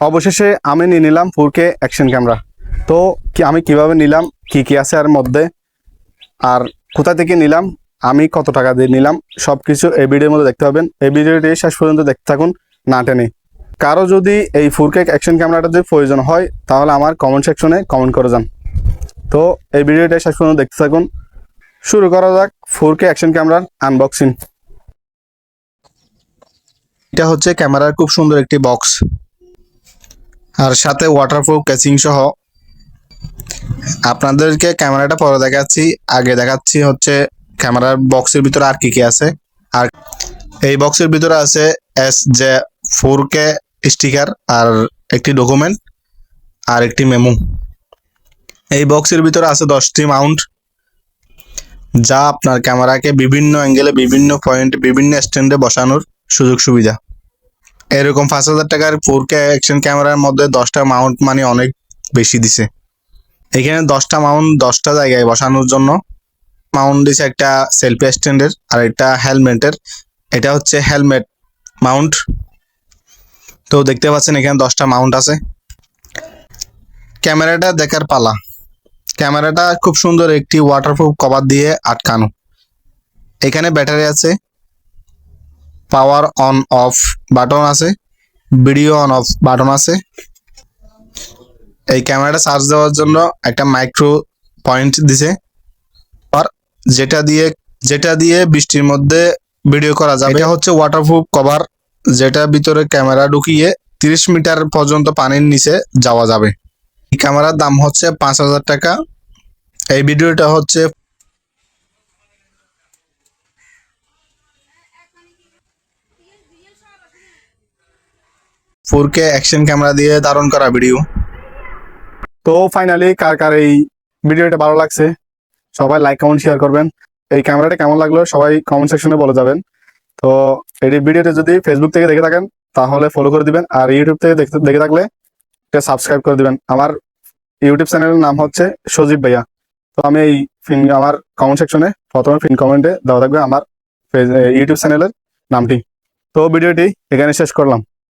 অবশেষে আমি নিয়ে নিলাম ফোর কে অ্যাকশন ক্যামেরা তো কি আমি কীভাবে নিলাম? কি কি আছে আর মধ্যে? আর কোথা থেকে নিলাম? আমি কত টাকা দিয়ে নিলাম? সব কিছু এই ভিডিওর মধ্যে দেখতে পাবেন। এই ভিডিওটি শেষ পর্যন্ত দেখতে থাকুন, না টেনে। কারও যদি এই ফোর কে অ্যাকশন ক্যামেরাটা যদি প্রয়োজন হয়, তাহলে আমার কমেন্ট সেকশনে কমেন্ট করে যান। তো এই ভিডিওটা শেষ পর্যন্ত দেখতে থাকুন। শুরু করা যাক ফোর কে অ্যাকশন ক্যামেরার আনবক্সিং এটা হচ্ছে ক্যামেরার খুব সুন্দর একটি বক্স আর সাথে ওয়াটারপ্রুফ ক্যাচিং সহ আপনাদেরকে ক্যামেরাটা পরে দেখাচ্ছি। আগে দেখাচ্ছি হচ্ছে ক্যামেরার বক্সের ভিতরে আর কি কি আছে। আর এই বক্সের ভিতরে আছে S J four K sticker আর একটি ডকুমেন্ট আর একটি মেমো এই বক্সের ভিতরে আছে দশটি মাউন্ট যা আপনার ক্যামেরাকে বিভিন্ন অ্যাঙ্গেলে বিভিন্ন পয়েন্ট বিভিন্ন স্ট্যান্ডে বসানোর সুযোগ সুবিধা এরকম পাঁচ হাজার টাকার ফোর কে অ্যাকশন ক্যামেরার মধ্যে দশটা মাউন্ট মানে অনেক বেশি দিছে। এখানে দশটা মাউন্ট দশটা জায়গায় বসানোর জন্য মাউন্ট দিছে একটা সেলফি স্ট্যান্ডের আর একটা হেলমেটের এটা হচ্ছে হেলমেট মাউন্ট তো দেখতে পাচ্ছেন এখানে দশটা মাউন্ট আছে। ক্যামেরাটা দেখার পালা। ক্যামেরাটা খুব সুন্দর একটি ওয়াটারপ্রুফ কভার দিয়ে আটকানো। এখানে ব্যাটারি আছে। পাওয়ার অন অফ বাটন আছে, ভিডিও অন অফ বাটন আছে। এই ক্যামেরাটা চার্জ দেওয়ার জন্য একটা মাইক্রো পয়েন্ট দিছে। আর যেটা দিয়ে যেটা দিয়ে বৃষ্টির মধ্যে ভিডিও করা যাবে, এটা হচ্ছে ওয়াটারপ্রুফ কভার যেটার ভিতরে ক্যামেরা ঢুকিয়ে তিরিশ মিটার পর্যন্ত পানির নিচে যাওয়া যাবে। এই ক্যামেরার দাম হচ্ছে পাঁচ হাজার টাকা। এই ভিডিওটা হচ্ছে ফোর কে অ্যাকশন ক্যামেরা দিয়ে ধারণ করা ভিডিও তো ফাইনালি কার কার এই ভিডিওটা ভালো লাগছে, সবাই লাইক কমেন্ট শেয়ার করবেন। এই ক্যামেরাটা কেমন লাগল সবাই কমেন্ট সেকশনে বলে যাবেন। তো এই ভিডিওটা যদি ফেসবুক থেকে দেখে থাকেন, তাহলে ফলো করে দিবেন। আর ইউটিউব থেকে দেখে থাকলে এটা সাবস্ক্রাইব করে দিবেন। আমার ইউটিউব চ্যানেলের নাম হচ্ছে সজীব ভাইয়া। তো আমি এই ফিন আমার কমেন্ট সেকশনে প্রথমে ফিন কমেন্টে দেওয়া থাকবে আমার ইউটিউব চ্যানেলের নামটি। তো ভিডিওটি এখানে শেষ করলাম।